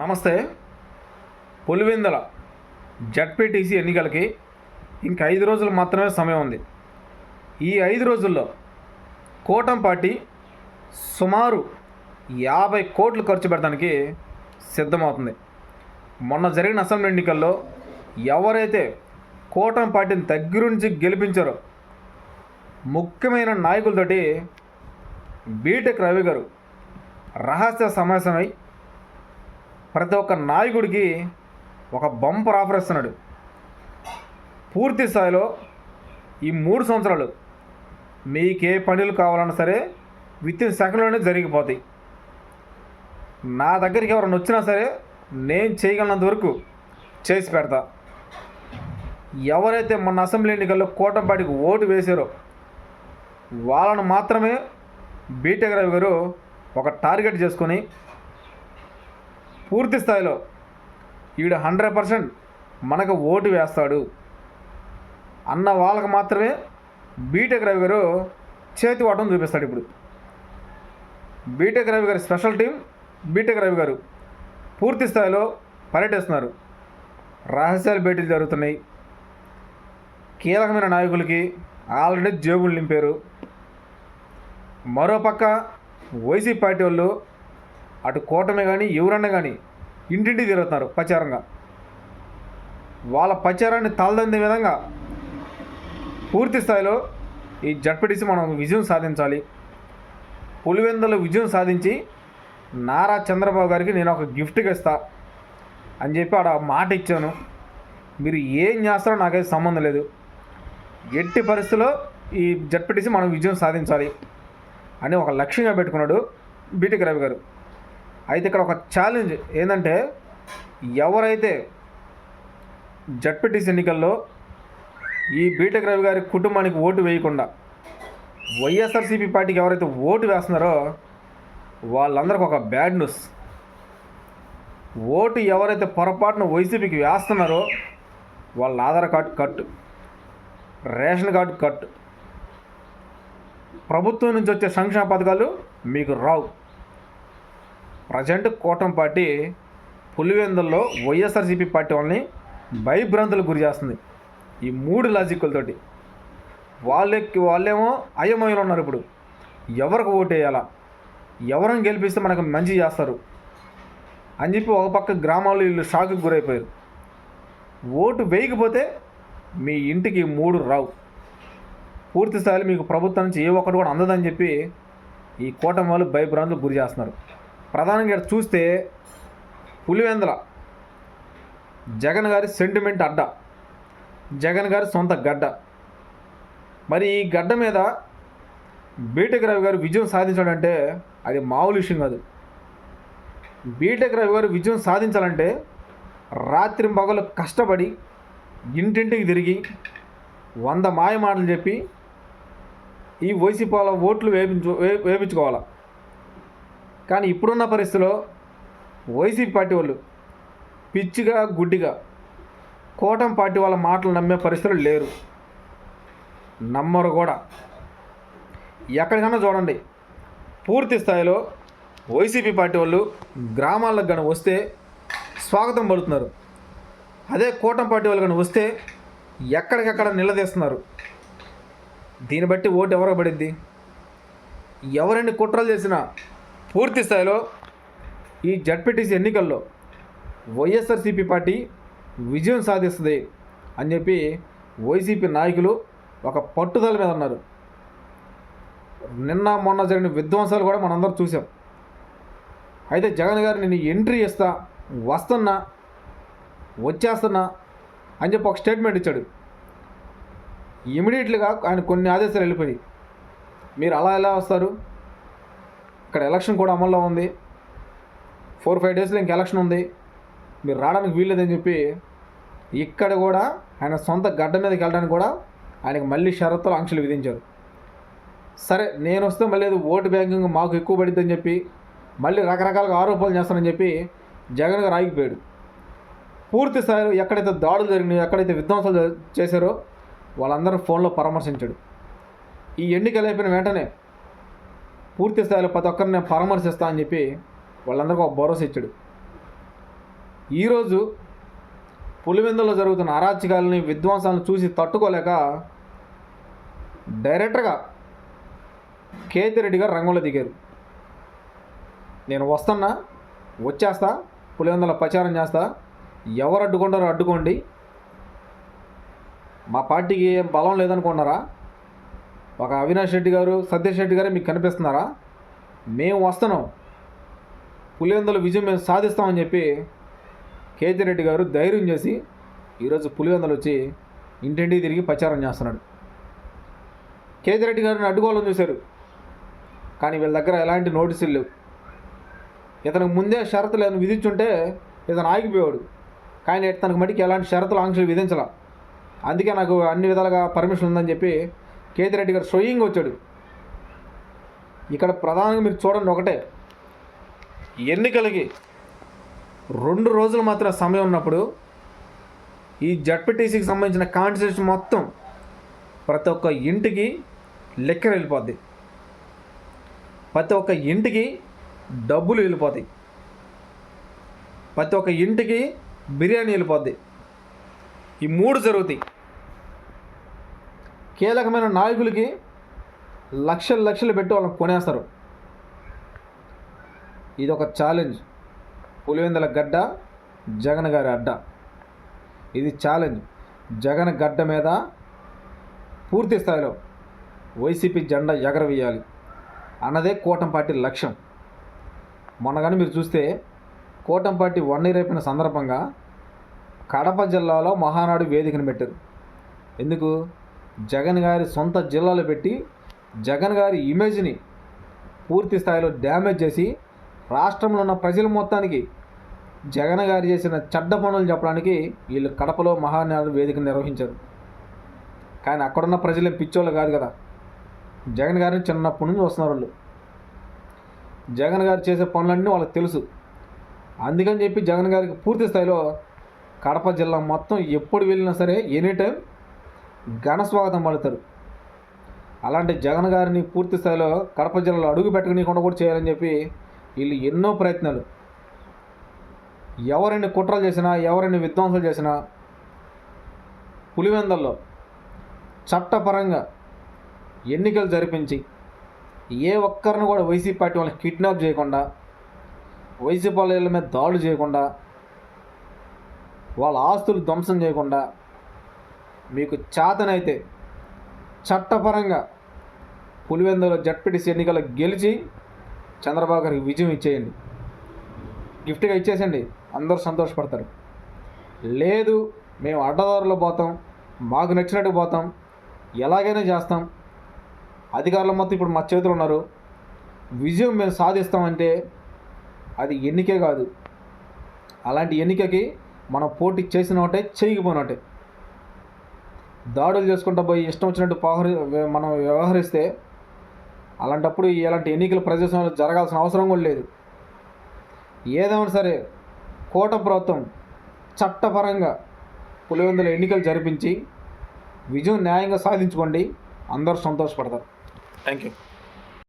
నమస్తే. పులివెందుల జడ్పీటీసీ ఎన్నికలకి ఇంక ఐదు రోజులు మాత్రమే సమయం ఉంది. ఈ ఐదు రోజుల్లో కూటం పార్టీ సుమారు యాభై కోట్లు ఖర్చు పెట్టడానికి సిద్ధమవుతుంది. మొన్న జరిగిన అసెంబ్లీ ఎన్నికల్లో ఎవరైతే కూటం పార్టీని దగ్గరుంచి గెలిపించారో ముఖ్యమైన నాయకులతోటి బీటెక్ రవి గారు రహస్య సమావేశమై ప్రతి ఒక్క నాయకుడికి ఒక బంపర్ ఆఫర్ ఇస్తున్నాడు. పూర్తి స్థాయిలో ఈ మూడు సంవత్సరాలు మీకే పనులు కావాలన్నా సరే విత్ ఇన్ సెకండ్లోనే జరిగిపోతాయి. నా దగ్గరికి ఎవరైనా వచ్చినా సరే నేను చేయగలనంత వరకు చేసి పెడతా. ఎవరైతే మొన్న అసెంబ్లీ ఎన్నికల్లో కూటంపాటికి ఓటు వేశారో వాళ్ళను మాత్రమే బీటెక్ రవి గారు ఒక టార్గెట్ చేసుకొని పూర్తి స్థాయిలో ఈడు హండ్రెడ్ పర్సెంట్ మనకు ఓటు వేస్తాడు. అన్న వాళ్ళకి మాత్రమే బీటెక్ రవి గారు చేతి వాటం చూపిస్తాడు ఇప్పుడు. బీటెక్ రవి గారి స్పెషల్ టీం బీటెక్ రవి గారు పూర్తి స్థాయిలో పర్యటిస్తున్నారు. రహస్యాలు భేటీలు జరుగుతున్నాయి. కీలకమైన నాయకులకి ఆల్రెడీ జేబులు నింపారు. మరోపక్క వైసీపీ పార్టీ వాళ్ళు అటు కూటమి కానీ ఎవరన్నా కానీ ఇంటింటి తిరుగుతున్నారు ప్రచారంగా. వాళ్ళ ప్రచారాన్ని తలదందే విధంగా పూర్తి స్థాయిలో ఈ జడ్పీటీసీ మనం విజయం సాధించాలి. పులివెందుల విజయం సాధించి నారా చంద్రబాబు గారికి నేను ఒక గిఫ్ట్గా ఇస్తా అని చెప్పి ఆడ మాట ఇచ్చాను. మీరు ఏం చేస్తారో నాకైతే సంబంధం లేదు. ఎట్టి పరిస్థితుల్లో ఈ జడ్పీటీసీ మనం విజయం సాధించాలి అని ఒక లక్ష్యంగా పెట్టుకున్నాడు బీటెక్ రవి గారు. అయితే ఇక్కడ ఒక ఛాలెంజ్ ఏంటంటే ఎవరైతే జడ్పీటీసీ ఎన్నికల్లో ఈ బీటెక్ రవి గారి కుటుంబానికి ఓటు వేయకుండా వైఎస్ఆర్సీపీ పార్టీకి ఎవరైతే ఓటు వేస్తున్నారో వాళ్ళందరికీ ఒక బ్యాడ్ న్యూస్ ఓటు ఎవరైతే పొరపాటున వైసీపీకి వేస్తున్నారో వాళ్ళ Aadhaar card cut ration card cut. ప్రభుత్వం నుంచి వచ్చే సంక్షేమ పథకాలు మీకు రావు. ప్రజెంట్ కూటమి పార్టీ పులివెందుల్లో వైఎస్ఆర్సీపీ పార్టీ వాళ్ళని భయభ్రాంతులకు గురి చేస్తుంది. ఈ మూడు లాజిక్లతోటి వాళ్ళకి వాళ్ళేమో అయమయంలో ఉన్నారు ఇప్పుడు. ఎవరికి ఓటు వేయాలా? ఎవరిని గెలిపిస్తే మనకు మంచి చేస్తారు? అని చెప్పి ఒక పక్క గ్రామాల్లో వీళ్ళు షాక్కి గురైపోయారు. ఓటు వేయకపోతే మీ ఇంటికి మూడు రావు. పూర్తి స్థాయిలో మీకు ప్రభుత్వం నుంచి ఏ ఒక్కటి కూడా అందదని చెప్పి ఈ కూటమి వాళ్ళు భయభ్రాంతులకు గురి చేస్తున్నారు. ప్రధానంగా చూస్తే పులివెందల. జగన్ గారి సెంటిమెంట్ అడ్డ. జగన్ గారి సొంత గడ్డ. మరి ఈ గడ్డ మీద బీటెక్ రవి గారు విజయం సాధించాడంటే అది మామూలు విషయం కాదు. బీటెక్ రవి గారు విజయం సాధించాలంటే రాత్రి పగలు కష్టపడి ఇంటింటికి తిరిగి వంద మాయ మాటలు చెప్పి ఈ వైసీపీ ఓట్లు వేపించు వే- వేపించుకోవాలి? కానీ ఇప్పుడున్న పరిస్థితిలో వైసీపీ పార్టీ వాళ్ళు పిచ్చిగా గుడ్డిగా కూటమి పార్టీ వాళ్ళ మాటలు నమ్మే పరిస్థితులు లేరు. నమ్మరు కూడా. ఎక్కడికైనా చూడండి. పూర్తి స్థాయిలో వైసీపీ పార్టీ వాళ్ళు గ్రామాలకు కానీ వస్తే స్వాగతం పడుతున్నారు అదే కూటమి పార్టీ వాళ్ళు కానీ వస్తే ఎక్కడికెక్కడ నిలదీస్తున్నారు. దీన్ని బట్టి ఓటు ఎవరు పడిద్ది ఎవరిని కుట్రలు చేసినా పూర్తి స్థాయిలో ఈ జడ్పీటీసీ ఎన్నికల్లో వైఎస్ఆర్సీపీ పార్టీ విజయం సాధిస్తుంది అని చెప్పి వైసీపీ నాయకులు ఒక పట్టుదల మీద ఉన్నారు. నిన్న మొన్న జరిగిన విధ్వంసాలు కూడా మనందరం చూసాం అయితే జగన్ గారు నేను ఎంట్రీ ఇస్తా వస్తున్నా వచ్చేస్తున్నా అని చెప్పి ఒక స్టేట్మెంట్ ఇచ్చాడు. ఇమీడియట్లీగా ఆయన కొన్ని ఆదేశాలు వెళ్ళిపోయి మీరు అలా ఎలా వస్తారు? ఇక్కడ ఎలక్షన్ కూడా అమల్లో ఉంది. ఫోర్ ఫైవ్ డేస్లో ఇంక ఎలక్షన్ ఉంది. మీరు రావడానికి వీల్లేదని చెప్పి ఇక్కడ కూడా ఆయన సొంత గడ్డ మీదకి వెళ్ళడానికి కూడా ఆయనకు మళ్ళీ షరతులు ఆంక్షలు విధించారు. సరే నేను వస్తే మళ్ళీ అది ఓటు బ్యాంకింగ్ మాకు ఎక్కువ పడిద్దని చెప్పి మళ్ళీ రకరకాలుగా ఆరోపణలు చేస్తానని చెప్పి జగన్ గారు ఆగిపోయాడు. పూర్తి స్థాయిలో ఎక్కడైతే దాడులు జరిగినాయో ఎక్కడైతే విధ్వంసాలు చేశారో వాళ్ళందరూ ఫోన్లో పరామర్శించాడు. ఈ ఎన్నికలు అయిపోయిన వెంటనే పూర్తి స్థాయిలో ప్రతి ఒక్కరిని నేను పరామర్శిస్తా అని చెప్పి వాళ్ళందరికీ ఒక భరోసా ఇచ్చాడు. ఈరోజు పులివెందులో జరుగుతున్న అరాచకాలని విధ్వంసాలను చూసి తట్టుకోలేక డైరెక్ట్గా కేతిరెడ్డి గారు రంగంలో దిగారు. నేను వస్తున్నా వచ్చేస్తా పులివెందుల ప్రచారం చేస్తా. ఎవరు అడ్డుకుంటారో అడ్డుకోండి. మా పార్టీకి ఏం బలం లేదనుకున్నారా ఒక అవినాష్ రెడ్డి గారు సతీష్ రెడ్డి గారు మీకు కనిపిస్తున్నారా? మేము వస్తున్నాం. పులివెందుల విజయం మేము సాధిస్తామని చెప్పి కేతిరెడ్డి గారు ధైర్యం చేసి ఈరోజు పులివెందులు వచ్చి ఇంటింటికి తిరిగి ప్రచారం చేస్తున్నాడు. కేతిరెడ్డి గారిని అడ్డుకోవాలని చూశారు. కానీ వీళ్ళ దగ్గర ఎలాంటి నోటీసులు లేవు. ఇతనికి ముందే షరతులు ఏమైనా విధించుంటే ఇతను ఆగిపోయాడు కానీ తనకు మటుకు ఎలాంటి షరతులు ఆంక్షలు విధించాల. అందుకే నాకు అన్ని విధాలుగా పర్మిషన్ ఉందని చెప్పి కేతిరెడ్డి గారు స్వయంగా వచ్చాడు. ఇక్కడ ప్రధానంగా మీరు చూడండి ఒకటే. ఎన్నికలకి రెండు రోజులు మాత్రం సమయం ఉన్నప్పుడు ఈ జడ్పీటీసీకి సంబంధించిన కాన్స్టిట్యూషన్ మొత్తం ప్రతి ఒక్క ఇంటికి లెక్కర వెళ్ళిపోద్ది. ప్రతి ఒక్క ఇంటికి డబ్బులు వెళ్ళిపోతాయి ప్రతి ఒక్క ఇంటికి బిర్యానీ వెళ్ళిపోద్ది. ఈ మూడు జరుగుతాయి. కీలకమైన నాయకులకి లక్షలు లక్షలు పెట్టి వాళ్ళని కొనేస్తారు. ఇది ఒక ఛాలెంజ్ పులివెందుల గడ్డ జగన్ గారి అడ్డ. ఇది ఛాలెంజ్ జగన్ గడ్డ మీద పూర్తి స్థాయిలో వైసీపీ జెండా ఎగరవేయాలి అన్నదే కూటమి పార్టీ లక్ష్యం. మొన్న కానీ మీరు చూస్తే కూటమి పార్టీ వన్ ఇయర్ అయిపోయిన సందర్భంగా కడప జిల్లాలో మహానాడు వేదికను పెట్టారు. ఎందుకు? జగన్ గారి సొంత జిల్లాలో పెట్టి జగన్ గారి ఇమేజ్ని పూర్తి స్థాయిలో డ్యామేజ్ చేసి రాష్ట్రంలో ఉన్న ప్రజల మొత్తానికి జగన్ గారు చేసిన చెడ్డ పనులు చెప్పడానికి వీళ్ళు కడపలో మహానాడు వేదిక నిర్వహించారు. కానీ అక్కడున్న ప్రజలే పిచ్చోళ్ళు కాదు కదా. జగన్ గారిని చిన్నప్పటి నుంచి వస్తున్నారు వాళ్ళు. జగన్ గారు చేసే పనులన్నీ వాళ్ళకి తెలుసు. అందుకని చెప్పి జగన్ గారికి పూర్తి స్థాయిలో కడప జిల్లా మొత్తం ఎప్పుడు వెళ్ళినా సరే ఎనీ టైం ఘన స్వాగతం పలుతారు. అలాంటి జగన్ గారిని పూర్తి స్థాయిలో కడప జిల్లాలో అడుగు పెట్టకనీయకుండా కూడా చేయాలని చెప్పి వీళ్ళు ఎన్నో ప్రయత్నాలు. ఎవరైనా కుట్రలు చేసినా ఎవరైనా విధ్వంసాలు చేసినా పులివెందల్లో చట్టపరంగా ఎన్నికలు జరిపించి ఏ ఒక్కరిని కూడా వైసీపీ పార్టీ వాళ్ళని కిడ్నాప్ చేయకుండా వైసీపీ వాళ్ళ మీద దాడులు చేయకుండా వాళ్ళ ఆస్తులు ధ్వంసం చేయకుండా మీకు చేతనైతే చట్టపరంగా పులివెందుల జడ్పీటీసీ ఎన్నికలు గెలిచి చంద్రబాబు గారికి విజయం ఇచ్చేయండి. గిఫ్ట్గా ఇచ్చేసండి. అందరూ సంతోషపడతారు. లేదు మేము అడ్డదారులో పోతాం. మాకు నచ్చినట్టు పోతాం. ఎలాగైనా చేస్తాం. అధికారులు మొత్తం ఇప్పుడు మా చేతులు ఉన్నారు. విజయం మేము సాధిస్తామంటే అది ఎన్నికే కాదు. అలాంటి ఎన్నికకి మనం పోటీ చేసిన ఒకటే చేయకపోయినట్టే దాడులు చేసుకుంటా పోయి ఇష్టం వచ్చినట్టు పవహరి మనం వ్యవహరిస్తే అలాంటప్పుడు ఇలాంటి ఎన్నికల ప్రజాస్వామ్యంలో జరగాల్సిన అవసరం కూడా లేదు. ఏదైనా సరే కోట ప్రభుత్వం చట్టపరంగా పులివెందుల ఎన్నికలు జరిపించి విజయం న్యాయంగా సాధించుకోండి. అందరూ సంతోషపడతారు. Thank you